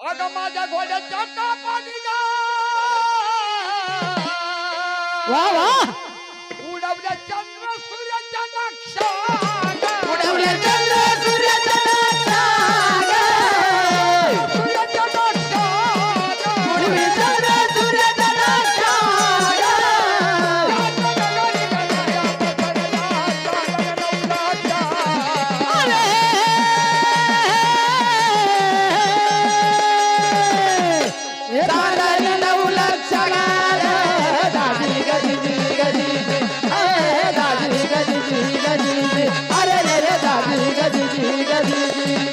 अगं माझ्या घोड्याच्या गा वा वा. उडवल्या चंद्र सूर्याच्या नक्षा Thank you.